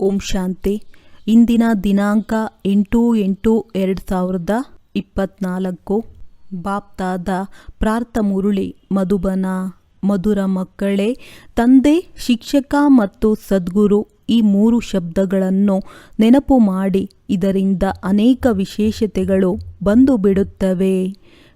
ಓಂ ಶಾಂತಿ. ಇಂದಿನ ದಿನಾಂಕ ಎಂಟು ಎಂಟು ಎರಡು ಸಾವಿರದ ಇಪ್ಪತ್ನಾಲ್ಕು. ಬಾಪ್ತಾದ ಪ್ರಾರ್ಥ ಮುರುಳಿ ಮಧುಬನ. ಮಧುರ ಮಕ್ಕಳೇ, ತಂದೆ, ಶಿಕ್ಷಕ ಮತ್ತು ಸದ್ಗುರು ಈ ಮೂರು ಶಬ್ದಗಳನ್ನು ನೆನಪು ಮಾಡಿ. ಇದರಿಂದ ಅನೇಕ ವಿಶೇಷತೆಗಳು ಬಂದು ಬಿಡುತ್ತವೆ.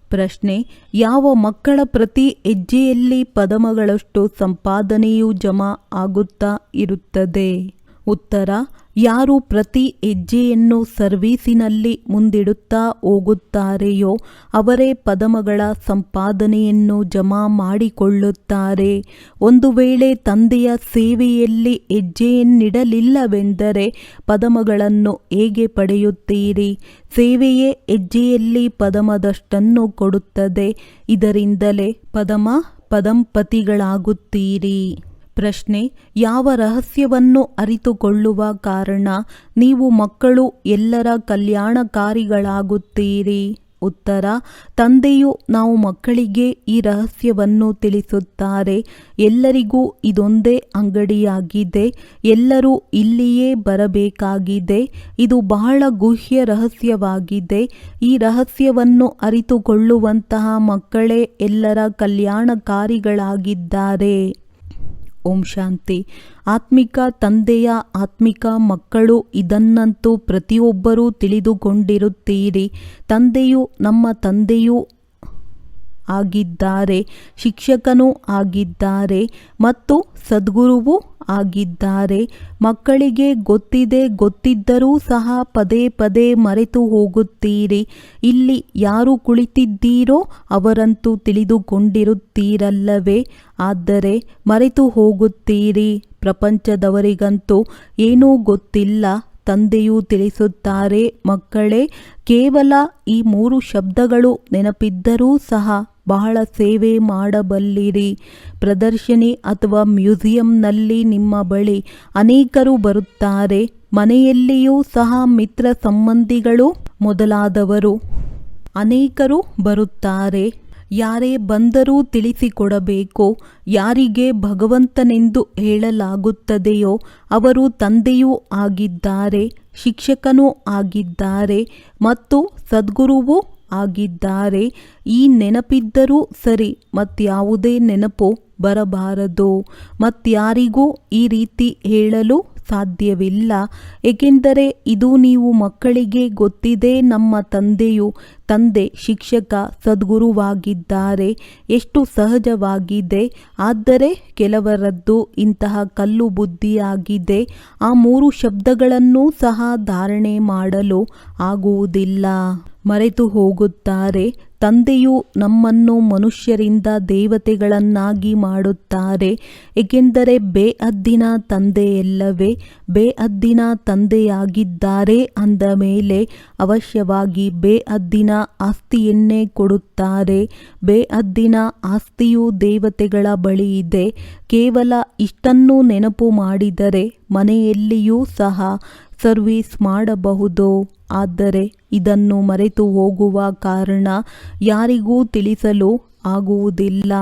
ಪ್ರಶ್ನೆ, ಯಾವ ಮಕ್ಕಳ ಪ್ರತಿ ಹೆಜ್ಜೆಯಲ್ಲಿ ಪದಮಗಳಷ್ಟು ಸಂಪಾದನೆಯು ಜಮಾ ಆಗುತ್ತಾ ಇರುತ್ತದೆ? ಉತ್ತರ, ಯಾರು ಪ್ರತಿ ಹೆಜ್ಜೆಯನ್ನು ಸರ್ವೀಸಿನಲ್ಲಿ ಮುಂದಿಡುತ್ತಾ ಹೋಗುತ್ತಾರೆಯೋ ಅವರೇ ಪದಮಗಳ ಸಂಪಾದನೆಯನ್ನು ಜಮಾ ಮಾಡಿಕೊಳ್ಳುತ್ತಾರೆ. ಒಂದು ವೇಳೆ ತಂದೆಯ ಸೇವೆಯಲ್ಲಿ ಹೆಜ್ಜೆಯನ್ನಿಡಲಿಲ್ಲವೆಂದರೆ ಪದಮಗಳನ್ನು ಹೇಗೆ ಪಡೆಯುತ್ತೀರಿ? ಸೇವೆಯೇ ಹೆಜ್ಜೆಯಲ್ಲಿ ಪದಮದಷ್ಟನ್ನು ಕೊಡುತ್ತದೆ. ಇದರಿಂದಲೇ ಪದಮ ಪದಂಪತಿಗಳಾಗುತ್ತೀರಿ. ಪ್ರಶ್ನೆ, ಯಾವ ರಹಸ್ಯವನ್ನು ಅರಿತುಕೊಳ್ಳುವ ಕಾರಣ ನೀವು ಮಕ್ಕಳು ಎಲ್ಲರ ಕಲ್ಯಾಣಕಾರಿಗಳಾಗುತ್ತೀರಿ? ಉತ್ತರ, ತಂದೆಯು ನಾವು ಮಕ್ಕಳಿಗೆ ಈ ರಹಸ್ಯವನ್ನು ತಿಳಿಸುತ್ತಾರೆ, ಎಲ್ಲರಿಗೂ ಇದೊಂದೇ ಅಂಗಡಿಯಾಗಿದೆ, ಎಲ್ಲರೂ ಇಲ್ಲಿಯೇ ಬರಬೇಕಾಗಿದೆ, ಇದು ಬಹಳ ಗುಹ್ಯ ರಹಸ್ಯವಾಗಿದೆ, ಈ ರಹಸ್ಯವನ್ನು ಅರಿತುಕೊಳ್ಳುವಂತಹ ಮಕ್ಕಳೇ ಎಲ್ಲರ ಕಲ್ಯಾಣಕಾರಿಗಳಾಗಿದ್ದಾರೆ. ಓಂ ಶಾಂತಿ. ಆತ್ಮಿಕ ತಂದೆಯ ಆತ್ಮಿಕ ಮಕ್ಕಳು ಇದನ್ನಂತೂ ಪ್ರತಿಯೊಬ್ಬರೂ ತಿಳಿದುಕೊಂಡಿರುತ್ತೀರಿ. ತಂದೆಯು ನಮ್ಮ ತಂದೆಯೂ ಆಗಿದ್ದಾರೆ, ಶಿಕ್ಷಕನೂ ಆಗಿದ್ದಾರೆ ಮತ್ತು ಸದ್ಗುರುವೂ ಆಗಿದ್ದಾರೆ. ಮಕ್ಕಳಿಗೆ ಗೊತ್ತಿದೆ, ಗೊತ್ತಿದ್ದರೂ ಸಹ ಪದೇ ಪದೇ ಮರೆತು ಹೋಗುತ್ತೀರಿ. ಇಲ್ಲಿ ಯಾರು ಕುಳಿತಿದ್ದೀರೋ ಅವರಂತೂ ತಿಳಿದುಕೊಂಡಿರುತ್ತೀರಲ್ಲವೇ? ಆದರೆ ಮರೆತು ಹೋಗುತ್ತೀರಿ. ಪ್ರಪಂಚದವರಿಗಂತೂ ಏನೂ ಗೊತ್ತಿಲ್ಲ. ತಂದೆಯೂ ತಿಳಿಸುತ್ತಾರೆ, ಮಕ್ಕಳೇ, ಕೇವಲ ಈ ಮೂರು ಶಬ್ದಗಳು ನೆನಪಿದ್ದರೂ ಸಹ ಬಹಳ ಸೇವೆ ಮಾಡಬಲ್ಲಿರಿ. ಪ್ರದರ್ಶನಿ ಅಥವಾ ಮ್ಯೂಸಿಯಂನಲ್ಲಿ ನಿಮ್ಮ ಬಳಿ ಅನೇಕರು ಬರುತ್ತಾರೆ. ಮನೆಯಲ್ಲಿಯೂ ಸಹ ಮಿತ್ರ ಸಂಬಂಧಿಗಳು ಮೊದಲಾದವರು ಅನೇಕರು ಬರುತ್ತಾರೆ. ಯಾರೇ ಬಂದರೂ ತಿಳಿಸಿಕೊಡಬೇಕು. ಯಾರಿಗೆ ಭಗವಂತನೆಂದು ಹೇಳಲಾಗುತ್ತದೆಯೋ ಅವರು ತಂದೆಯೂ ಆಗಿದ್ದಾರೆ, ಶಿಕ್ಷಕನೂ ಆಗಿದ್ದಾರೆ ಮತ್ತು ಸದ್ಗುರುವೂ ಆಗಿದ್ದಾರೆ. ಈ ನೆನಪಿದ್ದರೂ ಸರಿ ಮತ್ಯಾವುದೇ ನೆನಪು ಬರಬಾರದು. ಮತ್ಯಾರಿಗೂ ಈ ರೀತಿ ಹೇಳಲು ಸಾಧ್ಯವಿಲ್ಲ. ಏಕೆಂದರೆ ಇದು ನೀವು ಮಕ್ಕಳಿಗೆ ಗೊತ್ತಿದೆ, ನಮ್ಮ ತಂದೆಯು ತಂದೆ, ಶಿಕ್ಷಕ, ಸದ್ಗುರುವಾಗಿದ್ದಾರೆ. ಎಷ್ಟು ಸಹಜವಾಗಿದೆ. ಆದರೆ ಕೆಲವರದ್ದು ಇಂತಹ ಕಲ್ಲು ಬುದ್ಧಿಯಾಗಿದೆ. ಆ ಮೂರು ಶಬ್ದಗಳನ್ನು ಸಹ ಧಾರಣೆ ಮಾಡಲು ಆಗುವುದಿಲ್ಲ. ಮರೆತು ಹೋಗುತ್ತಾರೆ. ತಂದೆಯು ನಮ್ಮನ್ನು ಮನುಷ್ಯರಿಂದ ದೇವತೆಗಳನ್ನಾಗಿ ಮಾಡುತ್ತಾರೆ. ಏಕೆಂದರೆ ಬೇಅದ್ದಿನ ತಂದೆಯಲ್ಲವೇ ಬೇಅದ್ದಿನ ತಂದೆಯಾಗಿದ್ದಾರೆ ಅಂದ ಮೇಲೆ ಅವಶ್ಯವಾಗಿ ಬೇಅದ್ದಿನ ಆಸ್ತಿಯನ್ನೇ ಕೊಡುತ್ತಾರೆ. ಬೇಅದ್ದಿನ ಆಸ್ತಿಯು ದೇವತೆಗಳ ಬಳಿ ಇದೆ. ಕೇವಲ ಇಷ್ಟನ್ನು ನೆನಪು ಮಾಡಿದರೆ ಮನೆಯಲ್ಲಿಯೂ ಸಹ ಸರ್ವೀಸ್ ಮಾಡಬಹುದು? ಆದರೆ ಇದನ್ನು ಮರೆತು ಹೋಗುವ ಕಾರಣ ಯಾರಿಗೂ ತಿಳಿಸಲು ಆಗುವುದಿಲ್ಲ.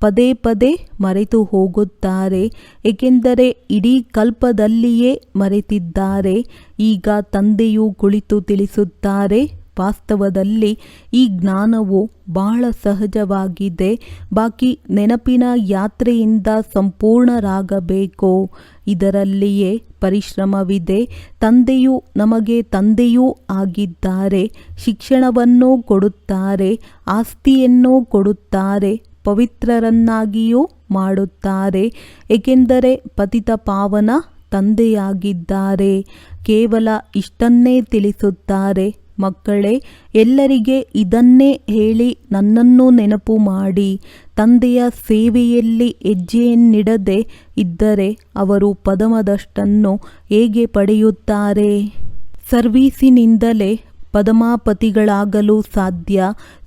ಪದೇ ಪದೇ ಮರೆತು ಹೋಗುತ್ತಾರೆ. ಏಕೆಂದರೆ ಇಡೀ ಕಲ್ಪದಲ್ಲಿಯೇ ಮರೆತಿದ್ದಾರೆ. ಈಗ ತಂದೆಯು ಕುಳಿತು ತಿಳಿಸುತ್ತಾರೆ. ವಾಸ್ತವದಲ್ಲಿ ಈ ಜ್ಞಾನವು ಬಹಳ ಸಹಜವಾಗಿದೆ. ಬಾಕಿ ನೆನಪಿನ ಯಾತ್ರೆಯಿಂದ ಸಂಪೂರ್ಣರಾಗಬೇಕು. ಇದರಲ್ಲಿಯೇ ಪರಿಶ್ರಮವಿದೆ. ತಂದೆಯು ನಮಗೆ ತಂದೆಯೂ ಆಗಿದ್ದಾರೆ. ಶಿಕ್ಷಣವನ್ನು ಕೊಡುತ್ತಾರೆ. ಆಸ್ತಿಯನ್ನು ಕೊಡುತ್ತಾರೆ. ಪವಿತ್ರರನ್ನಾಗಿಯೂ ಮಾಡುತ್ತಾರೆ. ಏಕೆಂದರೆ ಪತಿತ ಪಾವನ ತಂದೆಯಾಗಿದ್ದಾರೆ. ಕೇವಲ ಇಷ್ಟನ್ನೇ ತಿಳಿಸುತ್ತಾರೆ. ಮಕ್ಕಳೇ, ಎಲ್ಲರಿಗೆ ಇದನ್ನೇ ಹೇಳಿ ನನ್ನನ್ನು ನೆನಪು ಮಾಡಿ. ತಂದೆಯ ಸೇವೆಯಲ್ಲಿ ಹೆಜ್ಜೆಯನ್ನಿಡದೆ ಇದ್ದರೆ ಅವರು ಪದಮದಷ್ಟನ್ನು ಹೇಗೆ ಪಡೆಯುತ್ತಾರೆ? ಸರ್ವೀಸಿನಿಂದಲೇ ಪದಮಾಪತಿಗಳಾಗಲು ಸಾಧ್ಯ.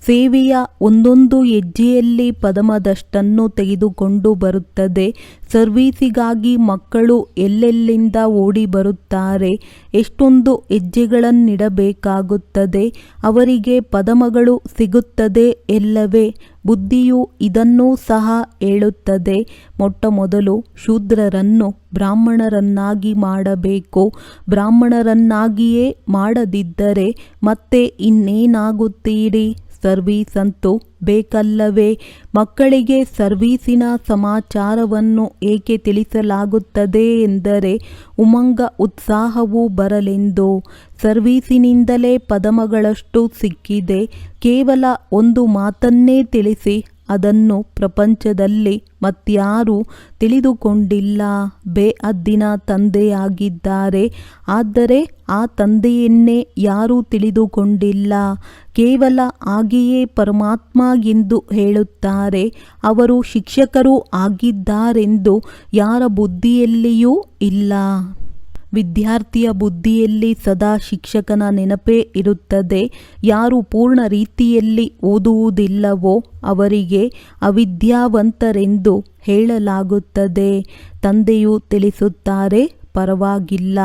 ಸೇವೆಯ ಒಂದೊಂದು ಹೆಜ್ಜೆಯಲ್ಲಿ ಪದಮದಷ್ಟನ್ನು ತೆಗೆದುಕೊಂಡು ಬರುತ್ತದೆ. ಸರ್ವೀಸಿಗಾಗಿ ಮಕ್ಕಳು ಎಲ್ಲೆಲ್ಲಿಂದ ಓಡಿ ಬರುತ್ತಾರೆ, ಎಷ್ಟೊಂದು ಹೆಜ್ಜೆಗಳನ್ನಿಡಬೇಕಾಗುತ್ತದೆ. ಅವರಿಗೆ ಪದಮಗಳು ಸಿಗುತ್ತದೆ ಎಲ್ಲವೇ, ಬುದ್ಧಿಯು ಇದನ್ನೂ ಸಹ ಹೇಳುತ್ತದೆ. ಮೊಟ್ಟ ಮೊದಲು ಶೂದ್ರರನ್ನು ಬ್ರಾಹ್ಮಣರನ್ನಾಗಿ ಮಾಡಬೇಕು. ಬ್ರಾಹ್ಮಣರನ್ನಾಗಿಯೇ ಮಾಡದಿದ್ದರೆ ಮತ್ತೆ ಇನ್ನೇನಾಗುತ್ತೀರಿ? ಸರ್ವೀಸ್ ಅಂತೂ ಬೇಕಲ್ಲವೇ? ಮಕ್ಕಳಿಗೆ ಸರ್ವೀಸಿನ ಸಮಾಚಾರವನ್ನು ಏಕೆ ತಿಳಿಸಲಾಗುತ್ತದೆ ಎಂದರೆ ಉಮಂಗ ಉತ್ಸಾಹವು ಬರಲೆಂದು. ಸರ್ವೀಸಿನಿಂದಲೇ ಪದಮಗಳಷ್ಟು ಸಿಕ್ಕಿದೆ. ಕೇವಲ ಒಂದು ಮಾತನ್ನೇ ತಿಳಿಸಿ ಅದನ್ನು ಪ್ರಪಂಚದಲ್ಲಿ ಮತ್ಯಾರೂ ತಿಳಿದುಕೊಂಡಿಲ್ಲ. ಬೇಅದ್ದಿನ ತಂದೆಯಾಗಿದ್ದಾರೆ. ಆದರೆ ಆ ತಂದೆಯನ್ನೇ ಯಾರೂ ತಿಳಿದುಕೊಂಡಿಲ್ಲ. ಕೇವಲ ಆಗಿಯೇ ಪರಮಾತ್ಮ ಎಂದು ಹೇಳುತ್ತಾರೆ. ಅವರು ಶಿಕ್ಷಕರು ಆಗಿದ್ದಾರೆಂದು ಯಾರ ಬುದ್ಧಿಯಲ್ಲಿಯೂ ಇಲ್ಲ. ವಿದ್ಯಾರ್ಥಿಯ ಬುದ್ಧಿಯಲ್ಲಿ ಸದಾ ಶಿಕ್ಷಕನ ನೆನಪೇ ಇರುತ್ತದೆ. ಯಾರು ಪೂರ್ಣ ರೀತಿಯಲ್ಲಿ ಓದುವುದಿಲ್ಲವೋ ಅವರಿಗೆ ಅವಿದ್ಯಾವಂತರೆಂದು ಹೇಳಲಾಗುತ್ತದೆ. ತಂದೆಯು ತಿಳಿಸುತ್ತಾರೆ, ಪರವಾಗಿಲ್ಲ.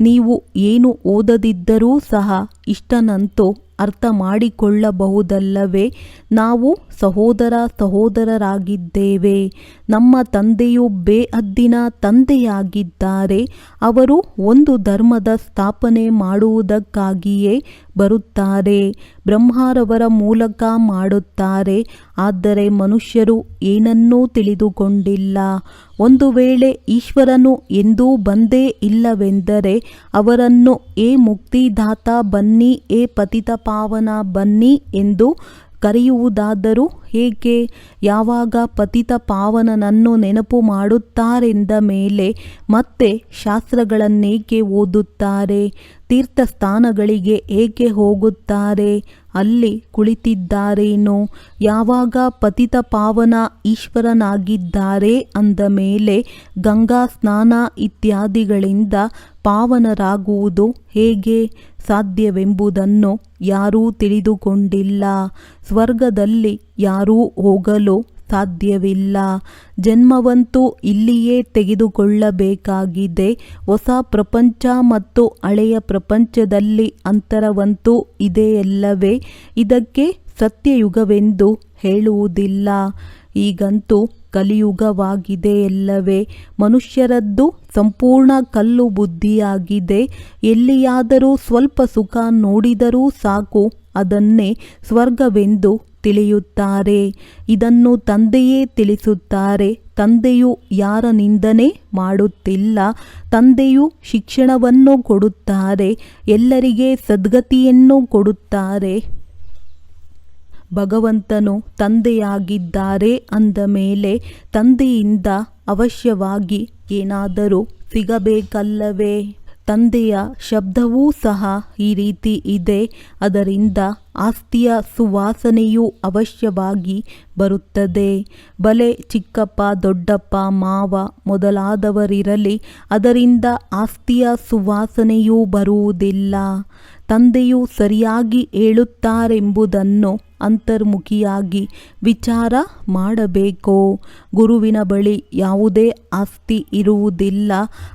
ನೀವು ಏನು ಓದದಿದ್ದರೂ ಸಹ ಇಷ್ಟನಂತೂ ಅರ್ಥ ಮಾಡಿಕೊಳ್ಳಬಹುದಲ್ಲವೇ ನಾವು ಸಹೋದರ ಸಹೋದರರಾಗಿದ್ದೇವೆ. ನಮ್ಮ ತಂದೆಯು ಬೇಅದ್ದಿನ ತಂದೆಯಾಗಿದ್ದಾರೆ. ಅವರು ಒಂದು ಧರ್ಮದ ಸ್ಥಾಪನೆ ಮಾಡುವುದಕ್ಕಾಗಿಯೇ ಬರುತ್ತಾರೆ. ಬ್ರಹ್ಮಾರವರ ಮೂಲಕ ಮಾಡುತ್ತಾರೆ. ಆದರೆ ಮನುಷ್ಯರು ಏನನ್ನೂ ತಿಳಿದುಕೊಂಡಿಲ್ಲ. ಒಂದು ವೇಳೆ ಈಶ್ವರನು ಎಂದೂ ಬಂದೇ ಇಲ್ಲವೆಂದರೆ ಅವರನ್ನು ಏ ಮುಕ್ತಿದಾತ ಬನ್ನಿ, ಏ ಪತಿತ ಪಾವನ ಬನ್ನಿ ಎಂದು ಕರೆಯುವುದಾದರೂ ಹೇಗೆ? ಯಾವಾಗ ಪತಿತ ಪಾವನನನ್ನು ನೆನಪು ಮಾಡುತ್ತಾರೆಂದ ಮೇಲೆ ಮತ್ತೆ ಶಾಸ್ತ್ರಗಳನ್ನೇಕೆ ಓದುತ್ತಾರೆ? ತೀರ್ಥಸ್ಥಾನಗಳಿಗೆ ಏಕೆ ಹೋಗುತ್ತಾರೆ? ಅಲ್ಲಿ ಕುಳಿತಿದ್ದಾರೇನೋ? ಯಾವಾಗ ಪತಿತ ಪಾವನ ಈಶ್ವರನಾಗಿದ್ದಾರೆ ಅಂದ ಮೇಲೆ ಗಂಗಾ ಸ್ನಾನ ಇತ್ಯಾದಿಗಳಿಂದ ಪಾವನರಾಗುವುದು ಹೇಗೆ ಸಾಧ್ಯವೆಂಬುದನ್ನು ಯಾರೂ ತಿಳಿದುಕೊಂಡಿಲ್ಲ. ಸ್ವರ್ಗದಲ್ಲಿ ಯಾರೂ ಹೋಗಲು ಸಾಧ್ಯವಿಲ್ಲ. ಜನ್ಮವಂತೂ ಇಲ್ಲಿಯೇ ತೆಗೆದುಕೊಳ್ಳಬೇಕಾಗಿದೆ. ಹೊಸ ಪ್ರಪಂಚ ಮತ್ತು ಹಳೆಯ ಪ್ರಪಂಚದಲ್ಲಿ ಅಂತರವಂತೂ ಇದೆಯಲ್ಲವೇ ಇದಕ್ಕೆ ಸತ್ಯಯುಗವೆಂದು ಹೇಳುವುದಿಲ್ಲ. ಈಗಂತೂ ಕಲಿಯುಗವಾಗಿದೆಯಲ್ಲವೇ ಮನುಷ್ಯರದ್ದು ಸಂಪೂರ್ಣ ಕಲ್ಲು ಬುದ್ಧಿಯಾಗಿದೆ. ಎಲ್ಲಿಯಾದರೂ ಸ್ವಲ್ಪ ಸುಖ ನೋಡಿದರೂ ಸಾಕು. ಅದನ್ನೇ ಸ್ವರ್ಗವೆಂದು ತಿಳಿಯುತ್ತಾರೆ. ಇದನ್ನು ತಂದೆಯೇ ತಿಳಿಸುತ್ತಾರೆ. ತಂದೆಯು ಯಾರ ನಿಂದನೆ ಮಾಡುತ್ತಿಲ್ಲ. ತಂದೆಯು ಶಿಕ್ಷಣವನ್ನು ಕೊಡುತ್ತಾರೆ. ಎಲ್ಲರಿಗೆ ಸದ್ಗತಿಯನ್ನು ಕೊಡುತ್ತಾರೆ. ಭಗವಂತನು ತಂದೆಯಾಗಿದ್ದಾರೆ ಅಂದ ಮೇಲೆ ತಂದೆಯಿಂದ ಅವಶ್ಯವಾಗಿ ಏನಾದರೂ ಸಿಗಬೇಕಲ್ಲವೇ? ತಂದೆಯ ಶಬ್ದವೂ ಸಹ ಈ ರೀತಿ ಇದೆ. ಅದರಿಂದ ಆಸ್ತಿಯ ಸುವಾಸನೆಯೂ ಅವಶ್ಯವಾಗಿ ಬರುತ್ತದೆ. ಬಲೆ ಚಿಕ್ಕಪ್ಪ, ದೊಡ್ಡಪ್ಪ, ಮಾವ ಮೊದಲಾದವರಿರಲಿ, ಅದರಿಂದ ಆಸ್ತಿಯ ಸುವಾಸನೆಯೂ ಬರುವುದಿಲ್ಲ. ತಂದೆಯು ಸರಿಯಾಗಿ ಹೇಳುತ್ತಾರೆಂಬುದನ್ನು ಅಂತರ್ಮುಖಿಯಾಗಿ ವಿಚಾರ ಮಾಡಬೇಕು? ಗುರುವಿನ ಬಳಿ ಯಾವುದೇ ಆಸ್ತಿ ಇರುವುದಿಲ್ಲ,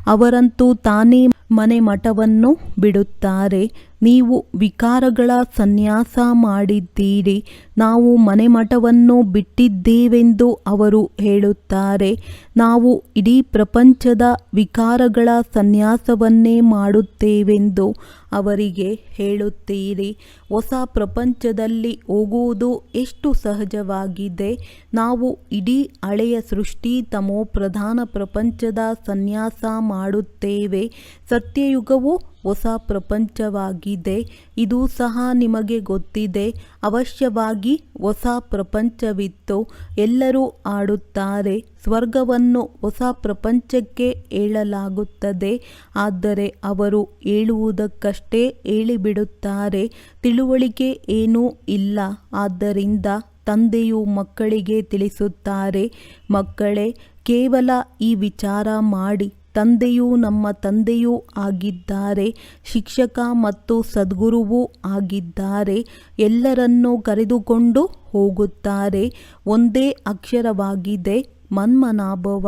ಅವರಂತೂ ತಾನೇ ಮನೆ ಮಠವನ್ನು ಬಿಡುತ್ತಾರೆ. ನೀವು ವಿಕಾರಗಳ ಸನ್ಯಾಸ ಮಾಡಿದ್ದೀರಿ. ನಾವು ಮನೆಮಠವನ್ನು ಬಿಟ್ಟಿದ್ದೇವೆಂದು ಅವರು ಹೇಳುತ್ತಾರೆ. ನಾವು ಇಡೀ ಪ್ರಪಂಚದ ವಿಕಾರಗಳ ಸನ್ಯಾಸವನ್ನೇ ಮಾಡುತ್ತೇವೆಂದು ಅವರಿಗೆ ಹೇಳುತ್ತೀರಿ. ಹೊಸ ಪ್ರಪಂಚದಲ್ಲಿ ಹೋಗುವುದು ಎಷ್ಟು ಸಹಜವಾಗಿದೆ. ನಾವು ಇಡೀ ಹಳೆಯ ಸೃಷ್ಟಿ ತಮೋ ಪ್ರಧಾನ ಪ್ರಪಂಚದ ಸನ್ಯಾಸ ಮಾಡುತ್ತೇವೆ. ಸತ್ಯಯುಗವು ಹೊಸ ಪ್ರಪಂಚವಾಗಿದೆ. ಇದು ಸಹ ನಿಮಗೆ ಗೊತ್ತಿದೆ. ಅವಶ್ಯವಾಗಿ ಹೊಸ ಪ್ರಪಂಚವಿತ್ತು. ಎಲ್ಲರೂ ಆಡುತ್ತಾರೆ. ಸ್ವರ್ಗವನ್ನು ಹೊಸ ಪ್ರಪಂಚಕ್ಕೆ ಹೇಳಲಾಗುತ್ತದೆ ಆದರೆ ಅವರು ಹೇಳುವುದಕ್ಕಷ್ಟೇ ಹೇಳಿಬಿಡುತ್ತಾರೆ. ತಿಳುವಳಿಕೆ ಏನೂ ಇಲ್ಲ. ಆದ್ದರಿಂದ ತಂದೆಯು ಮಕ್ಕಳಿಗೆ ತಿಳಿಸುತ್ತಾರೆ. ಮಕ್ಕಳೇ, ಕೇವಲ ಈ ವಿಚಾರ ಮಾಡಿ. ತಂದೆಯು ನಮ್ಮ ತಂದೆಯೂ ಆಗಿದ್ದಾರೆ ಶಿಕ್ಷಕ ಮತ್ತು ಸದ್ಗುರುವೂ ಆಗಿದ್ದಾರೆ ಎಲ್ಲರನ್ನೂ ಕರೆದುಕೊಂಡು ಹೋಗುತ್ತಾರೆ ಒಂದೇ ಅಕ್ಷರವಾಗಿದೆ. ಮನ್ಮನಾಭವ.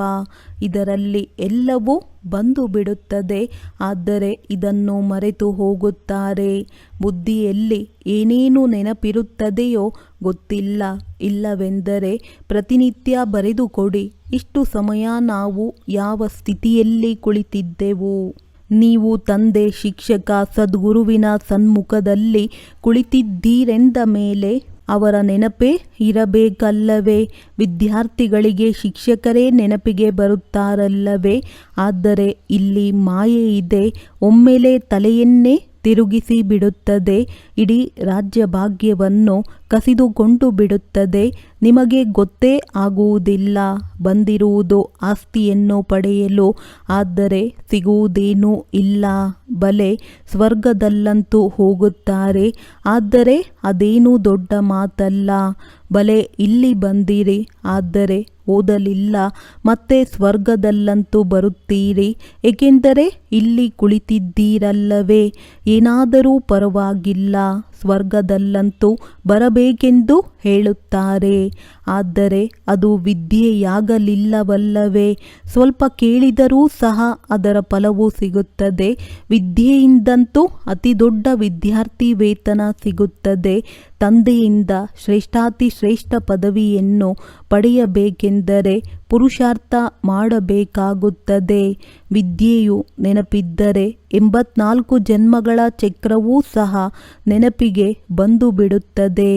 ಇದರಲ್ಲಿ ಎಲ್ಲವೂ ಬಂದು ಬಿಡುತ್ತದೆ. ಆದರೆ ಇದನ್ನು ಮರೆತು ಹೋಗುತ್ತಾರೆ. ಬುದ್ಧಿಯಲ್ಲಿ ಏನೇನು ನೆನಪಿರುತ್ತದೆಯೋ ಗೊತ್ತಿಲ್ಲ. ಇಲ್ಲವೆಂದರೆ ಪ್ರತಿನಿತ್ಯ ಬರೆದುಕೊಡಿ. ಇಷ್ಟು ಸಮಯ ನಾವು ಯಾವ ಸ್ಥಿತಿಯಲ್ಲಿ ಕುಳಿತಿದ್ದೆವು? ನೀವು ತಂದೆ, ಶಿಕ್ಷಕ, ಸದ್ಗುರುವಿನ ಸನ್ಮುಖದಲ್ಲಿ ಕುಳಿತಿದ್ದೀರೆಂದ ಮೇಲೆ ಅವರ ನೆನಪೇ ಇರಬೇಕಲ್ಲವೇ? ವಿದ್ಯಾರ್ಥಿಗಳಿಗೆ ಶಿಕ್ಷಕರೇ ನೆನಪಿಗೆ ಬರುತ್ತಾರಲ್ಲವೇ? ಆದರೆ ಇಲ್ಲಿ ಮಾಯೆ ಇದೆ. ಒಮ್ಮೆಲೆ ತಲೆಯನ್ನೇ ತಿರುಗಿಸಿ ಬಿಡುತ್ತದೆ. ಇಡೀ ರಾಜ್ಯ ಭಾಗ್ಯವನ್ನು ಕಸಿದುಕೊಂಡು ಬಿಡುತ್ತದೆ. ನಿಮಗೆ ಗೊತ್ತೇ ಆಗುವುದಿಲ್ಲ. ಬಂದಿರುವುದು ಆಸ್ತಿಯನ್ನು ಪಡೆಯಲು. ಆದರೆ ಸಿಗುವುದೇನೂ ಇಲ್ಲ. ಬಲೆ ಸ್ವರ್ಗದಲ್ಲಂತೂ ಹೋಗುತ್ತಾರೆ. ಆದರೆ ಅದೇನೂ ದೊಡ್ಡ ಮಾತಲ್ಲ. ಬಲೆ ಇಲ್ಲಿ ಬಂದಿರಿ. ಆದರೆ ಓದಲಿಲ್ಲ. ಮತ್ತೆ ಸ್ವರ್ಗದಲ್ಲಂತೂ ಬರುತ್ತೀರಿ. ಏಕೆಂದರೆ ಇಲ್ಲಿ ಕುಳಿತಿದ್ದೀರಲ್ಲವೇ? ಏನಾದರೂ ಪರವಾಗಿಲ್ಲ. ಸ್ವರ್ಗದಲ್ಲಂತೂ ಬರಬೇಕೆಂದು ಹೇಳುತ್ತಾರೆ. ಆದರೆ ಅದು ವಿದ್ಯೆಯಾಗಲಿಲ್ಲವಲ್ಲವೇ? ಸ್ವಲ್ಪ ಕೇಳಿದರೂ ಸಹ ಅದರ ಫಲವು ಸಿಗುತ್ತದೆ. ವಿದ್ಯೆಯಿಂದಂತೂ ಅತಿ ದೊಡ್ಡ ವಿದ್ಯಾರ್ಥಿ ವೇತನ ಸಿಗುತ್ತದೆ. ತಂದೆಯಿಂದ ಶ್ರೇಷ್ಠಾತಿ ಶ್ರೇಷ್ಠ ಪದವಿಯನ್ನು ಪಡೆಯಬೇಕೆಂದರೆ ಪುರುಷಾರ್ಥ ಮಾಡಬೇಕಾಗುತ್ತದೆ. ವಿದ್ಯೆಯು ನೆನಪಿದ್ದರೆ ಎಂಬತ್ನಾಲ್ಕು ಜನ್ಮಗಳ ಚಕ್ರವೂ ಸಹ ನೆನಪಿಗೆ ಬಂದು ಬಿಡುತ್ತದೆ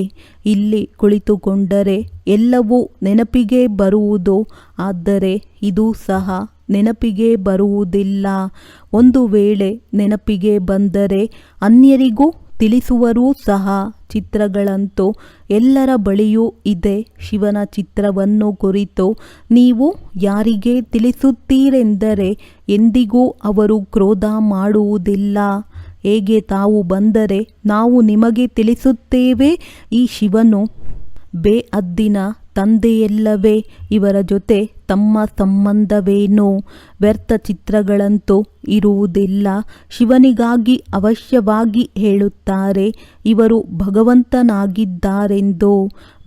ಇಲ್ಲಿ ಕುಳಿತುಕೊಂಡರೆ ಎಲ್ಲವೂ ನೆನಪಿಗೆ ಬರುವುದು, ಆದರೆ ಇದು ಸಹ ನೆನಪಿಗೆ ಬರುವುದಿಲ್ಲ. ಒಂದು ವೇಳೆ ನೆನಪಿಗೆ ಬಂದರೆ ಅನ್ಯರಿಗೂ ತಿಳಿಸುವರೂ ಸಹ ಚಿತ್ರಗಳಂತೂ ಎಲ್ಲರ ಬಳಿಯೂ ಇದೆ. ಶಿವನ ಚಿತ್ರವನ್ನು ಕುರಿತು ನೀವು ಯಾರಿಗೆ ತಿಳಿಸುತ್ತೀರೆಂದರೆ ಎಂದಿಗೂ ಅವರು ಕ್ರೋಧ ಮಾಡುವುದಿಲ್ಲ. ಹೇಗೆ ತಾವು ಬಂದರೆ ನಾವು ನಿಮಗೆ ತಿಳಿಸುತ್ತೇವೆ. ಈ ಶಿವನು ಬೇಅದ್ದಿನ ತಂದೆಯಲ್ಲವೇ? ಇವರ ಜೊತೆ ತಮ್ಮ ಸಂಬಂಧವೇನೋ? ವ್ಯರ್ಥ ಚಿತ್ರಗಳಂತೂ ಇರುವುದಿಲ್ಲ. ಶಿವನಿಗಾಗಿ ಅವಶ್ಯವಾಗಿ ಹೇಳುತ್ತಾರೆ, ಇವರು ಭಗವಂತನಾಗಿದ್ದಾರೆಂದು.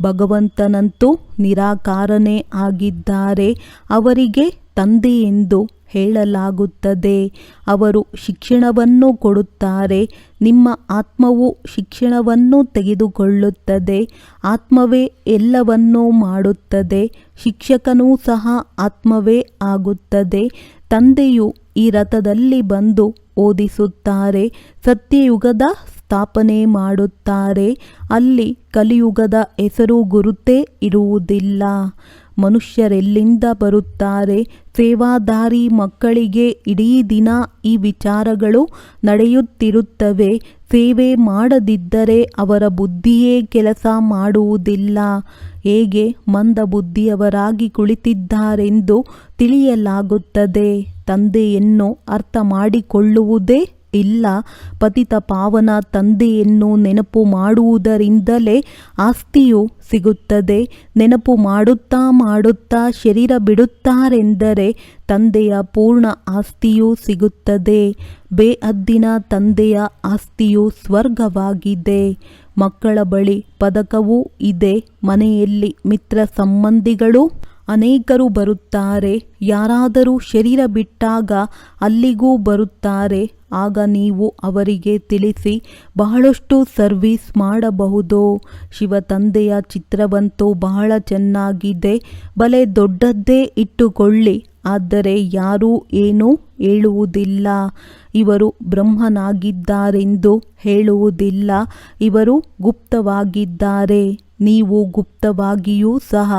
ಭಗವಂತನಂತೂ ನಿರಾಕಾರನೇ ಆಗಿದ್ದಾರೆ. ಅವರಿಗೆ ತಂದೆಯೆಂದು ಹೇಳಲಾಗುತ್ತದೆ. ಅವರು ಶಿಕ್ಷಣವನ್ನು ಕೊಡುತ್ತಾರೆ. ನಿಮ್ಮ ಆತ್ಮವು ಶಿಕ್ಷಣವನ್ನು ತೆಗೆದುಕೊಳ್ಳುತ್ತದೆ. ಆತ್ಮವೇ ಎಲ್ಲವನ್ನೂ ಮಾಡುತ್ತದೆ. ಶಿಕ್ಷಕನೂ ಸಹ ಆತ್ಮವೇ ಆಗುತ್ತದೆ. ತಂದೆಯು ಈ ರಥದಲ್ಲಿ ಬಂದು ಓದಿಸುತ್ತಾರೆ. ಸತ್ಯಯುಗದ ಸ್ಥಾಪನೆ ಮಾಡುತ್ತಾರೆ. ಅಲ್ಲಿ ಕಲಿಯುಗದ ಹೆಸರು ಗುರುತೇ ಇರುವುದಿಲ್ಲ. ಮನುಷ್ಯರೆಲ್ಲಿಂದ ಬರುತ್ತಾರೆ? ಸೇವಾದಾರಿ ಮಕ್ಕಳಿಗೆ ಇಡೀ ದಿನ ಈ ವಿಚಾರಗಳು ನಡೆಯುತ್ತಿರುತ್ತವೆ. ಸೇವೆ ಮಾಡದಿದ್ದರೆ ಅವರ ಬುದ್ಧಿಯೇ ಕೆಲಸ ಮಾಡುವುದಿಲ್ಲ. ಹೇಗೆ ಮಂದ ಬುದ್ಧಿಯವರಾಗಿ ಕುಳಿತಿದ್ದಾರೆಂದು ತಿಳಿಯಲಾಗುತ್ತದೆ. ತಂದೆಯನ್ನು ಅರ್ಥ ಮಾಡಿಕೊಳ್ಳುವುದೇ ಇಲ್ಲ. ಪತಿತ ಪಾವನ ತಂದೆಯನ್ನು ನೆನಪು ಮಾಡುವುದರಿಂದಲೇ ಆಸ್ತಿಯು ಸಿಗುತ್ತದೆ. ನೆನಪು ಮಾಡುತ್ತಾ ಮಾಡುತ್ತಾ ಶರೀರ ಬಿಡುತ್ತಾರೆಂದರೆ ತಂದೆಯ ಪೂರ್ಣ ಆಸ್ತಿಯೂ ಸಿಗುತ್ತದೆ. ಬೇಅದ್ದಿನ ತಂದೆಯ ಆಸ್ತಿಯು ಸ್ವರ್ಗವಾಗಿದೆ. ಮಕ್ಕಳ ಬಳಿ ಪದಕವೂ ಇದೆ. ಮನೆಯಲ್ಲಿ ಮಿತ್ರ ಸಂಬಂಧಿಗಳು ಅನೇಕರು ಬರುತ್ತಾರೆ. ಯಾರಾದರೂ ಶರೀರ ಬಿಟ್ಟಾಗ ಅಲ್ಲಿಗೂ ಬರುತ್ತಾರೆ. ಆಗ ನೀವು ಅವರಿಗೆ ತಿಳಿಸಿ ಬಹಳಷ್ಟು ಸರ್ವಿಸ್ ಮಾಡಬಹುದು. ಶಿವ ತಂದೆಯ ಚಿತ್ರವಂತೂ ಬಹಳ ಚೆನ್ನಾಗಿದೆ. ಬಲೆ ದೊಡ್ಡದ್ದೇ ಇಟ್ಟುಕೊಳ್ಳಿ. ಆದರೆ ಯಾರೂ ಏನೂ ಹೇಳುವುದಿಲ್ಲ. ಇವರು ಬ್ರಹ್ಮನಾಗಿದ್ದಾರೆಂದು ಹೇಳುವುದಿಲ್ಲ. ಇವರು ಗುಪ್ತವಾಗಿದ್ದಾರೆ. ನೀವು ಗುಪ್ತವಾಗಿಯೂ ಸಹ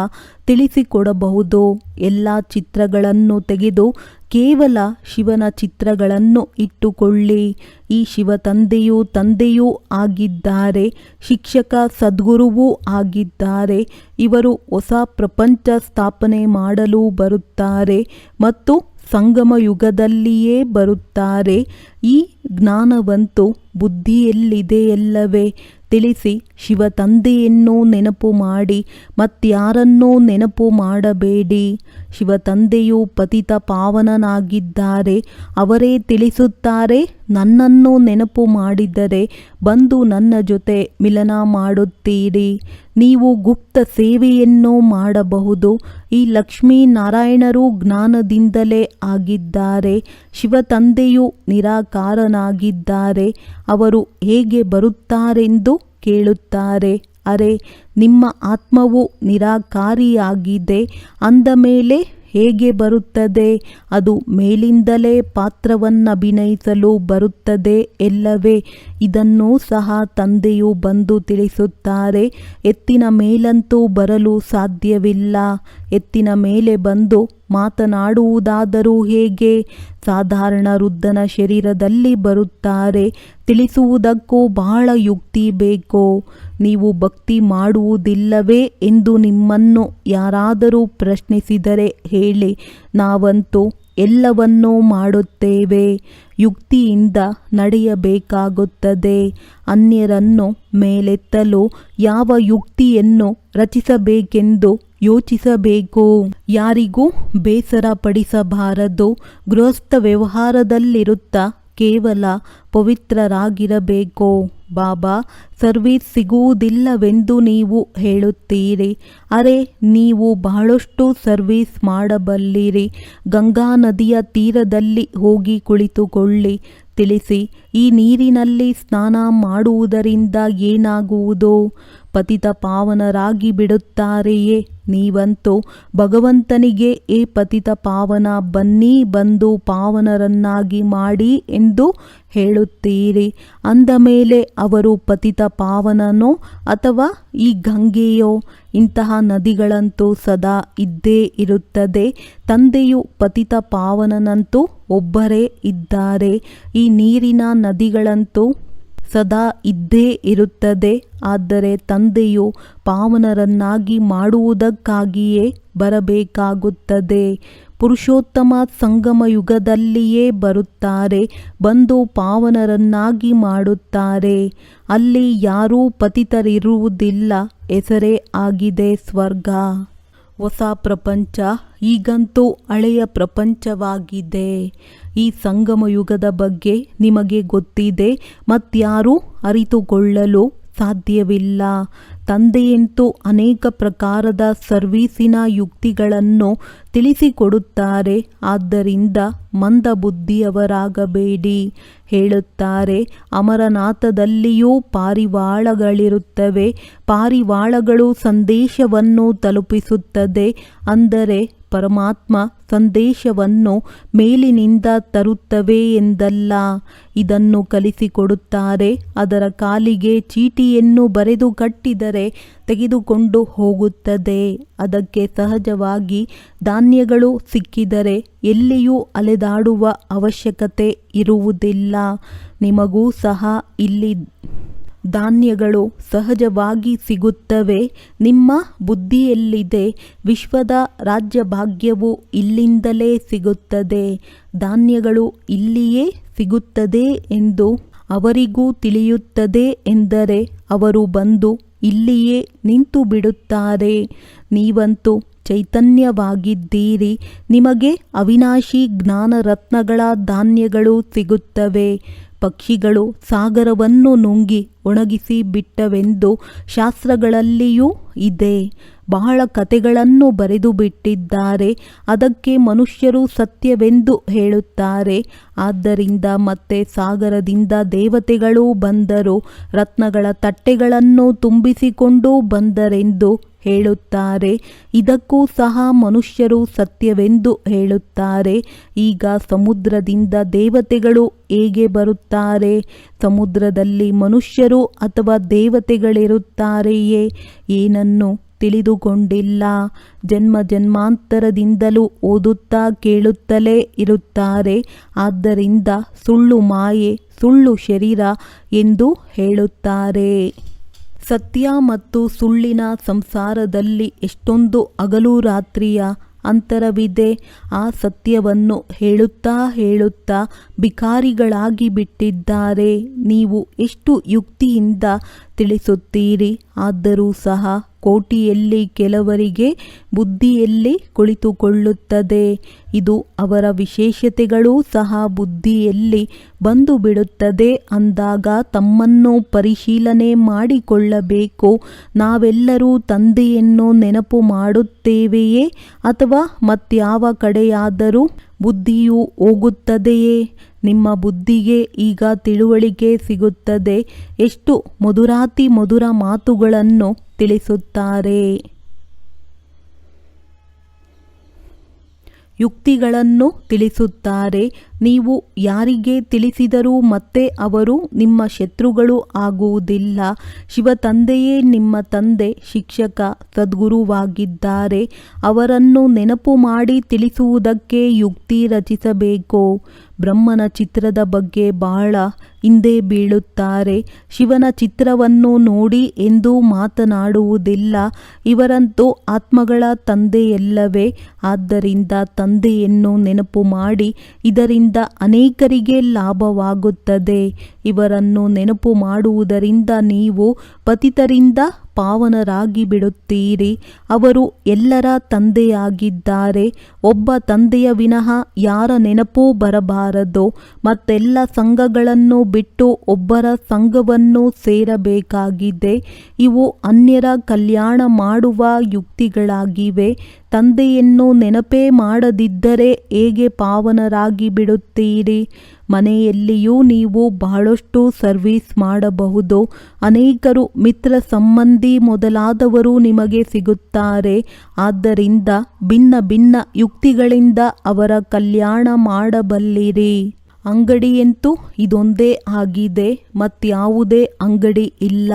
ತಿಳಿಸಿಕೊಡಬಹುದು? ಎಲ್ಲ ಚಿತ್ರಗಳನ್ನು ತೆಗೆದು ಕೇವಲ ಶಿವನ ಚಿತ್ರಗಳನ್ನು ಇಟ್ಟುಕೊಳ್ಳಿ. ಈ ಶಿವ ತಂದೆಯೂ ತಂದೆಯೂ ಆಗಿದ್ದಾರೆ, ಶಿಕ್ಷಕ ಸದ್ಗುರುವೂ ಆಗಿದ್ದಾರೆ, ಇವರು ಹೊಸ ಪ್ರಪಂಚ ಸ್ಥಾಪನೆ ಮಾಡಲು ಬರುತ್ತಾರೆ ಮತ್ತು ಸಂಗಮ ಯುಗದಲ್ಲಿಯೇ ಬರುತ್ತಾರೆ. ಈ ಜ್ಞಾನವಂತೂ ಬುದ್ಧಿಯಲ್ಲಿದೆಯಲ್ಲವೇ? ತಿಳಿಸಿ ಶಿವ ತಂದೆಯನ್ನು ನೆನಪು ಮಾಡಿ ಮತ್ತಾರನ್ನೋ ನೆನಪು ಮಾಡಬೇಡಿ. ಶಿವತಂದೆಯು ಪತಿತ ಪಾವನನಾಗಿದ್ದಾರೆ. ಅವರೇ ತಿಳಿಸುತ್ತಾರೆ, ನನ್ನನ್ನು ನೆನಪು ಮಾಡಿದರೆ ಬಂದು ನನ್ನ ಜೊತೆ ಮಿಲನ ಮಾಡುತ್ತೀರಿ. ನೀವು ಗುಪ್ತ ಸೇವೆಯನ್ನು ಮಾಡಬಹುದು. ಈ ಲಕ್ಷ್ಮೀ ನಾರಾಯಣರು ಜ್ಞಾನದಿಂದಲೇ ಆಗಿದ್ದಾರೆ. ಶಿವ ತಂದೆಯು ನಿರಾಕಾರನಾಗಿದ್ದಾರೆ. ಅವರು ಹೇಗೆ ಬರುತ್ತಾರೆಂದು ಕೇಳುತ್ತಾರೆ. ಅರೆ, ನಿಮ್ಮ ಆತ್ಮವು ನಿರಾಕಾರಿಯಾಗಿದೆ, ಅಂದ ಮೇಲೆ ಹೇಗೆ ಬರುತ್ತದೆ? ಅದು ಮೇಲಿಂದಲೇ ಪಾತ್ರವನ್ನಭಿನಯಿಸಲು ಬರುತ್ತದೆ ಎಲ್ಲವೇ? ಇದನ್ನು ಸಹ ತಂದೆಯು ಬಂದು ತಿಳಿಸುತ್ತಾರೆ, ಎತ್ತಿನ ಮೇಲಂತೂ ಬರಲು ಸಾಧ್ಯವಿಲ್ಲ. ಎತ್ತಿನ ಮೇಲೆ ಬಂದು ಮಾತನಾಡುವುದಾದರೂ ಹೇಗೆ? ಸಾಧಾರಣ ವೃದ್ಧನ ಶರೀರದಲ್ಲಿ ಬರುತ್ತಾರೆ. ತಿಳಿಸುವುದಕ್ಕೂ ಬಹಳ ಯುಕ್ತಿ ಬೇಕೋ? ನೀವು ಭಕ್ತಿ ಮಾಡುವುದಿಲ್ಲವೇ ಎಂದು ನಿಮ್ಮನ್ನು ಯಾರಾದರೂ ಪ್ರಶ್ನಿಸಿದರೆ ಹೇಳಿ. ನಾವಂತೂ ಎಲ್ಲವನ್ನೂ ಮಾಡುತ್ತೇವೆ. ಯುಕ್ತಿಯಿಂದ ನಡೆಯಬೇಕಾಗುತ್ತದೆ. ಅನ್ಯರನ್ನು ಮೇಲೆತ್ತಲು ಯಾವ ಯುಕ್ತಿಯನ್ನು ರಚಿಸಬೇಕೆಂದು ಯೋಚಿಸಬೇಕು. ಯಾರಿಗೂ ಬೇಸರ ಪಡಿಸಬಾರದು ಗೃಹಸ್ಥ ವ್ಯವಹಾರದಲ್ಲಿರುತ್ತ ಕೇವಲ ಪವಿತ್ರರಾಗಿರಬೇಕು. ಬಾಬಾ, ಸರ್ವೀಸ್ ಸಿಗುವುದಿಲ್ಲವೆಂದು ನೀವು ಹೇಳುತ್ತೀರಿ. ಅರೆ, ನೀವು ಬಹಳಷ್ಟು ಸರ್ವೀಸ್ ಮಾಡಬಲ್ಲಿರಿ. ಗಂಗಾ ನದಿಯ ತೀರದಲ್ಲಿ ಹೋಗಿ ಕುಳಿತುಕೊಳ್ಳಿ. ತಿಳಿಸಿ ಈ ನೀರಿನಲ್ಲಿ ಸ್ನಾನ ಮಾಡುವುದರಿಂದ ಏನಾಗುವುದು? ಪತಿತ ಪಾವನರಾಗಿ ಬಿಡುತ್ತಾರೆಯೇ? ನೀವಂತೂ ಭಗವಂತನಿಗೆ, ಏ ಪತಿತ ಪಾವನ, ಬನ್ನಿ ಬಂದು ಪಾವನರನ್ನಾಗಿ ಮಾಡಿ ಎಂದು ಹೇಳುತ್ತೀರಿ. ಅಂದ ಮೇಲೆ ಅವರು ಪತಿತ ಪಾವನನೋ ಅಥವಾ ಈ ಗಂಗೆಯೋ? ಇಂತಹ ನದಿಗಳಂತೂ ಸದಾ ಇದ್ದೇ ಇರುತ್ತದೆ. ತಂದೆಯು ಪತಿತ ಪಾವನನಂತೂ ಒಬ್ಬರೇ ಇದ್ದಾರೆ. ಈ ನೀರಿನ ನದಿಗಳಂತೂ ಸದಾ ಇದ್ದೇ ಇರುತ್ತದೆ. ಆದರೆ ತಂದೆಯು ಪಾವನರನ್ನಾಗಿ ಮಾಡುವುದಕ್ಕಾಗಿಯೇ ಬರಬೇಕಾಗುತ್ತದೆ. ಪುರುಷೋತ್ತಮ ಸಂಗಮ ಯುಗದಲ್ಲಿಯೇ ಬರುತ್ತಾರೆ, ಬಂದು ಪಾವನರನ್ನಾಗಿ ಮಾಡುತ್ತಾರೆ. ಅಲ್ಲಿ ಯಾರೂ ಪತಿತರಿರುವುದಿಲ್ಲ, ಹೆಸರೇ ಆಗಿದೆ ಸ್ವರ್ಗ. ಹೊಸ ಪ್ರಪಂಚ ಈಗಂತೂ ಹಳೆಯ ಪ್ರಪಂಚವಾಗಿದೆ. ಈ ಸಂಗಮ ಯುಗದ ಬಗ್ಗೆ ನಿಮಗೆ ಗೊತ್ತಿದೆ. ಮತ್ತಾರೂ ಅರಿತುಕೊಳ್ಳಲು ಸಾಧ್ಯವಿಲ್ಲ. ತಂದೆಯಂತೂ ಅನೇಕ ಪ್ರಕಾರದ ಸರ್ವೀಸಿನ ಯುಕ್ತಿಗಳನ್ನು ತಿಳಿಸಿಕೊಡುತ್ತಾರೆ. ಆದ್ದರಿಂದ ಮಂದ ಬುದ್ಧಿಯವರಾಗಬೇಡಿ ಹೇಳುತ್ತಾರೆ. ಅಮರನಾಥದಲ್ಲಿಯೂ ಪಾರಿವಾಳಗಳಿರುತ್ತವೆ. ಪಾರಿವಾಳಗಳು ಸಂದೇಶವನ್ನು ತಲುಪಿಸುತ್ತದೆ. ಅಂದರೆ ಪರಮಾತ್ಮ ಸಂದೇಶವನ್ನು ಮೇಲಿನಿಂದ ತರುತ್ತವೆ ಎಂದಲ್ಲ. ಇದನ್ನು ಕಲಿಸಿಕೊಡುತ್ತಾರೆ. ಅದರ ಕಾಲಿಗೆ ಚೀಟಿಯನ್ನು ಬರೆದು ಕಟ್ಟಿದರೆ ತೆಗೆದುಕೊಂಡು ಹೋಗುತ್ತದೆ. ಅದಕ್ಕೆ ಸಹಜವಾಗಿ ಧಾನ್ಯಗಳು ಸಿಕ್ಕಿದರೆ ಎಲ್ಲಿಯೂ ಅಲೆದಾಡುವ ಅವಶ್ಯಕತೆ ಇರುವುದಿಲ್ಲ. ನಿಮಗೂ ಸಹ ಇಲ್ಲಿ ಧಾನ್ಯಗಳು ಸಹಜವಾಗಿ ಸಿಗುತ್ತವೆ. ನಿಮ್ಮ ಬುದ್ಧಿಯಲ್ಲಿದೆ. ವಿಶ್ವದ ರಾಜ್ಯಭಾಗ್ಯವು ಇಲ್ಲಿಂದಲೇ ಸಿಗುತ್ತದೆ. ಧಾನ್ಯಗಳು ಇಲ್ಲಿಯೇ ಸಿಗುತ್ತದೆ ಎಂದು ಅವರಿಗೂ ತಿಳಿಯುತ್ತದೆ ಎಂದರೆ ಅವರು ಬಂದು ಇಲ್ಲಿಯೇ ನಿಂತು ಬಿಡುತ್ತಾರೆ. ನೀವಂತೂ ಚೈತನ್ಯವಾಗಿದ್ದೀರಿ. ನಿಮಗೆ ಅವಿನಾಶಿ ಜ್ಞಾನ ರತ್ನಗಳ ಧಾನ್ಯಗಳು ಸಿಗುತ್ತವೆ. ಪಕ್ಷಿಗಳು ಸಾಗರವನ್ನು ನುಂಗಿ ಒಣಗಿಸಿ ಬಿಟ್ಟವೆಂದು ಶಾಸ್ತ್ರಗಳಲ್ಲಿಯೂ ಇದೆ. ಬಹಳ ಕತೆಗಳನ್ನು ಬರೆದು ಬಿಟ್ಟಿದ್ದಾರೆ. ಅದಕ್ಕೆ ಮನುಷ್ಯರು ಸತ್ಯವೆಂದು ಹೇಳುತ್ತಾರೆ. ಆದ್ದರಿಂದ ಮತ್ತೆ ಸಾಗರದಿಂದ ದೇವತೆಗಳು ಬಂದರು. ರತ್ನಗಳ ತಟ್ಟೆಗಳನ್ನು ತುಂಬಿಸಿಕೊಂಡು ಬಂದರೆಂದು ಹೇಳುತ್ತಾರೆ. ಇದಕ್ಕೂ ಸಹ ಮನುಷ್ಯರು ಸತ್ಯವೆಂದು ಹೇಳುತ್ತಾರೆ. ಈಗ ಸಮುದ್ರದಿಂದ ದೇವತೆಗಳು ಹೇಗೆ ಬರುತ್ತಾರೆ? ಸಮುದ್ರದಲ್ಲಿ ಮನುಷ್ಯರು ಅಥವಾ ದೇವತೆಗಳಿರುತ್ತಾರೆಯೇ? ಏನನ್ನು ತಿಳಿದುಕೊಂಡಿಲ್ಲ. ಜನ್ಮ ಜನ್ಮಾಂತರದಿಂದಲೂ ಓದುತ್ತಾ ಕೇಳುತ್ತಲೇ ಇರುತ್ತಾರೆ. ಆದ್ದರಿಂದ ಸುಳ್ಳು ಮಾಯೆ, ಸುಳ್ಳು ಶರೀರ ಎಂದು ಹೇಳುತ್ತಾರೆ. ಸತ್ಯ ಮತ್ತು ಸುಳ್ಳಿನ ಸಂಸಾರದಲ್ಲಿ ಎಷ್ಟೊಂದು ಹಗಲು ರಾತ್ರಿಯ ಅಂತರವಿದೆ, ಆ ಸತ್ಯವನ್ನು ಹೇಳುತ್ತಾ ಹೇಳುತ್ತಾ ಬಿಕಾರಿಗಳಾಗಿ ಬಿಟ್ಟಿದ್ದಾರೆ. ನೀವು ಎಷ್ಟು ಯುಕ್ತಿಯಿಂದ ತಿಳಿಸುತ್ತೀರಿ. ಆದರೂ ಸಹ ಕೋಟಿಯಲ್ಲಿ ಕೆಲವರಿಗೆ ಬುದ್ಧಿಯಲ್ಲಿ ಕುಳಿತುಕೊಳ್ಳುತ್ತದೆ. ಇದು ಅವರ ವಿಶೇಷತೆಗಳೂ ಸಹ ಬುದ್ಧಿಯಲ್ಲಿ ಬಂದು ಬಿಡುತ್ತದೆ ಅಂದಾಗ ತಮ್ಮನ್ನು ಪರಿಶೀಲನೆ ಮಾಡಿಕೊಳ್ಳಬೇಕು. ನಾವೆಲ್ಲರೂ ತಂದೆಯನ್ನು ನೆನಪು ಮಾಡುತ್ತೇವೆಯೇ ಅಥವಾ ಮತ್ಯಾವ ಕಡೆಯಾದರೂ ಬುದ್ಧಿಯು ಹೋಗುತ್ತದೆಯೇ? ನಿಮ್ಮ ಬುದ್ಧಿಗೆ ಈಗ ತಿಳುವಳಿಕೆ ಸಿಗುತ್ತದೆ. ಎಷ್ಟು ಮಧುರಾತಿ ಮಧುರ ಮಾತುಗಳನ್ನು ತಿಳಿಸುತ್ತಾರೆ. ಯುಕ್ತಿಗಳನ್ನು ತಿಳಿಸುತ್ತಾರೆ. ನೀವು ಯಾರಿಗೆ ತಿಳಿಸಿದರೂ ಮತ್ತೆ ಅವರು ನಿಮ್ಮ ಶತ್ರುಗಳು ಆಗುವುದಿಲ್ಲ. ಶಿವ ತಂದೆಯೇ ನಿಮ್ಮ ತಂದೆ, ಶಿಕ್ಷಕ, ಸದ್ಗುರುವಾಗಿದ್ದಾರೆ. ಅವರನ್ನು ನೆನಪು ಮಾಡಿ ತಿಳಿಸುವುದಕ್ಕೆ ಯುಕ್ತಿ ರಚಿಸಬೇಕು. ಬ್ರಹ್ಮನ ಚಿತ್ರದ ಬಗ್ಗೆ ಬಹಳ ಹಿಂದೆ ಬೀಳುತ್ತಾರೆ. ಶಿವನ ಚಿತ್ರವನ್ನು ನೋಡಿ ಎಂದು ಮಾತನಾಡುವುದಿಲ್ಲ. ಇವರಂತೂ ಆತ್ಮಗಳ ತಂದೆಯಲ್ಲವೇ. ಆದ್ದರಿಂದ ತಂದೆಯನ್ನು ನೆನಪು ಮಾಡಿ ಇದರಿಂದ ಅನೇಕರಿಗೆ ಲಾಭವಾಗುತ್ತದೆ. ಇವರನ್ನು ನೆನಪು ಮಾಡುವುದರಿಂದ ನೀವು ಪತಿತರಿಂದ ಪಾವನರಾಗಿ ಬಿಡುತ್ತೀರಿ. ಅವರು ಎಲ್ಲರ ತಂದೆಯಾಗಿದ್ದಾರೆ. ಒಬ್ಬ ತಂದೆಯ ವಿನಃ ಯಾರ ನೆನಪೂ ಬರಬಾರದು. ಮತ್ತೆಲ್ಲ ಸಂಘಗಳನ್ನು ಬಿಟ್ಟು ಒಬ್ಬರ ಸಂಘವನ್ನು ಸೇರಬೇಕಾಗಿದೆ. ಇವು ಅನ್ಯರ ಕಲ್ಯಾಣ ಮಾಡುವ ಯುಕ್ತಿಗಳಾಗಿವೆ. ತಂದೆಯನ್ನು ನೆನಪೇ ಮಾಡದಿದ್ದರೆ ಹೇಗೆ ಪಾವನರಾಗಿ ಬಿಡುತ್ತೀರಿ? ಮನೆಯಲ್ಲಿಯೂ ನೀವು ಬಹಳಷ್ಟು ಸರ್ವಿಸ್ ಮಾಡಬಹುದು? ಅನೇಕರು ಮಿತ್ರ ಸಂಬಂಧಿ ಮೊದಲಾದವರು ನಿಮಗೆ ಸಿಗುತ್ತಾರೆ. ಆದ್ದರಿಂದ ಭಿನ್ನ ಭಿನ್ನ ಯುಕ್ತಿಗಳಿಂದ ಅವರ ಕಲ್ಯಾಣ ಮಾಡಬಲ್ಲಿರಿ. ಅಂಗಡಿಯಂತೂ ಇದೊಂದೇ ಆಗಿದೆ, ಮತ್ಯಾವುದೇ ಅಂಗಡಿ ಇಲ್ಲ.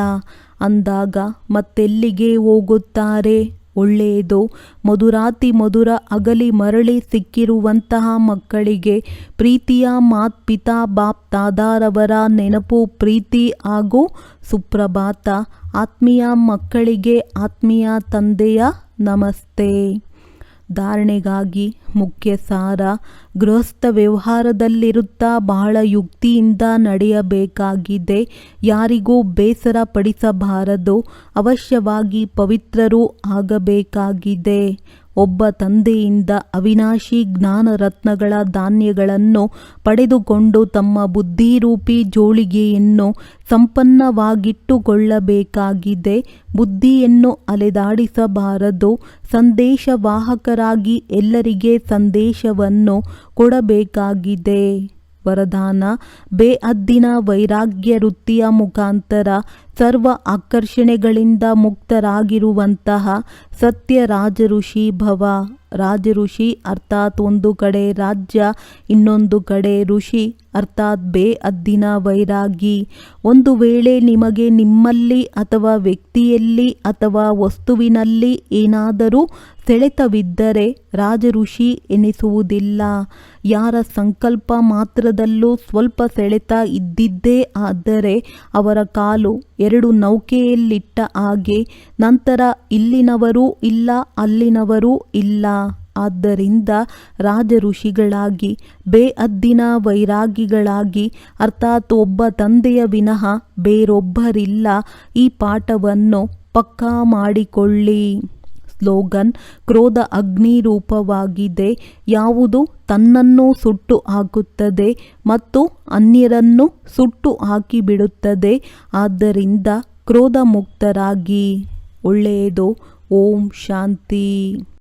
ಅಂದಾಗ ಮತ್ತೆಲ್ಲಿಗೆ ಹೋಗುತ್ತಾರೆ? ಒಳ್ಳೆಯದು? ಮಧುರಾತಿ ಮಧುರ ಅಗಲಿ ಮರಳಿ ಸಿಕ್ಕಿರುವಂತಹ ಮಕ್ಕಳಿಗೆ ಪ್ರೀತಿಯ ಮಾತ್ ಪಿತಾ ಬಾಪ್ ತಾದಾರವರ ನೆನಪು ಪ್ರೀತಿ ಹಾಗೂ ಸುಪ್ರಭಾತ. ಆತ್ಮೀಯ ಮಕ್ಕಳಿಗೆ ಆತ್ಮೀಯ ತಂದೆಯ ನಮಸ್ತೆ. ಧಾರಣೆಗಾಗಿ ಮುಖ್ಯ ಸಾರ ಗೃಹಸ್ಥ ವ್ಯವಹಾರದಲ್ಲಿರುತ್ತಾ ಬಹಳ ಯುಕ್ತಿಯಿಂದ ನಡೆಯಬೇಕಾಗಿದೆ. ಯಾರಿಗೂ ಬೇಸರ ಪಡಿಸಬಾರದು. ಅವಶ್ಯವಾಗಿ ಪವಿತ್ರರೂ ಆಗಬೇಕಾಗಿದೆ. ಒಬ್ಬ ತಂದೆಯಿಂದ ಅವಿನಾಶಿ ಜ್ಞಾನ ರತ್ನಗಳ ಧಾನ್ಯಗಳನ್ನು ಪಡೆದುಕೊಂಡು ತಮ್ಮ ಬುದ್ಧಿರೂಪಿ ಜೋಳಿಗೆಯನ್ನು ಸಂಪನ್ನವಾಗಿಟ್ಟುಕೊಳ್ಳಬೇಕಾಗಿದೆ. ಬುದ್ಧಿಯನ್ನು ಅಲೆದಾಡಿಸಬಾರದು. ಸಂದೇಶವಾಹಕರಾಗಿ ಎಲ್ಲರಿಗೆ ಸಂದೇಶವನ್ನು ಕೊಡಬೇಕಾಗಿದೆ. ವರದಾನ ಬೇಅದ್ದಿನ ವೈರಾಗ್ಯ ವೃತ್ತಿಯ ಮುಖಾಂತರ ಸರ್ವ ಆಕರ್ಷಣೆಗಳಿಂದ ಮುಕ್ತರಾಗಿರುವಂತಹ ಸತ್ಯ ರಾಜಋಷಿ ಭವ. ರಾಜಋಷಿ ಅರ್ಥಾತ್ ಒಂದು ಕಡೆ ರಾಜ್ಯ, ಇನ್ನೊಂದು ಕಡೆ ಋಷಿ, ಅರ್ಥಾತ್ ಬೇ ಅದ್ದಿನ ವೈರಾಗಿ. ಒಂದು ವೇಳೆ ನಿಮಗೆ ನಿಮ್ಮಲ್ಲಿ ಅಥವಾ ವ್ಯಕ್ತಿಯಲ್ಲಿ ಅಥವಾ ವಸ್ತುವಿನಲ್ಲಿ ಏನಾದರೂ ಸೆಳೆತವಿದ್ದರೆ ರಾಜಋಷಿ ಎನಿಸುವುದಿಲ್ಲ. ಯಾರ ಸಂಕಲ್ಪ ಮಾತ್ರದಲ್ಲೂ ಸ್ವಲ್ಪ ಸೆಳೆತ ಇದ್ದಿದ್ದೇ ಆದರೆ ಅವರ ಕಾಲು ಎರಡು ನೌಕೆಯಲ್ಲಿಟ್ಟ ಹಾಗೆ, ನಂತರ ಇಲ್ಲಿನವರೂ ಇಲ್ಲ, ಅಲ್ಲಿನವರೂ ಇಲ್ಲ. ಆದ್ದರಿಂದ ರಾಜ ಋಷಿಗಳಾಗಿ ಬೇಅದ್ದಿನ ವೈರಾಗಿಗಳಾಗಿ, ಅರ್ಥಾತ್ ಒಬ್ಬ ತಂದೆಯ ವಿನಃ ಬೇರೊಬ್ಬರಿಲ್ಲ, ಈ ಪಾಠವನ್ನು ಪಕ್ಕಾ ಮಾಡಿಕೊಳ್ಳಿ. ಸ್ಲೋಗನ್, ಕ್ರೋಧ ಅಗ್ನಿ ರೂಪವಾಗಿದೆ. ಯಾವುದು ತನ್ನನ್ನು ಸುಟ್ಟು ಹಾಕುತ್ತದೆ ಮತ್ತು ಅನ್ಯರನ್ನು ಸುಟ್ಟು ಹಾಕಿಬಿಡುತ್ತದೆ ಆದ್ದರಿಂದ ಕ್ರೋಧ ಮುಕ್ತರಾಗಿ ಒಳ್ಳೆಯದು. ಓಂ ಶಾಂತಿ.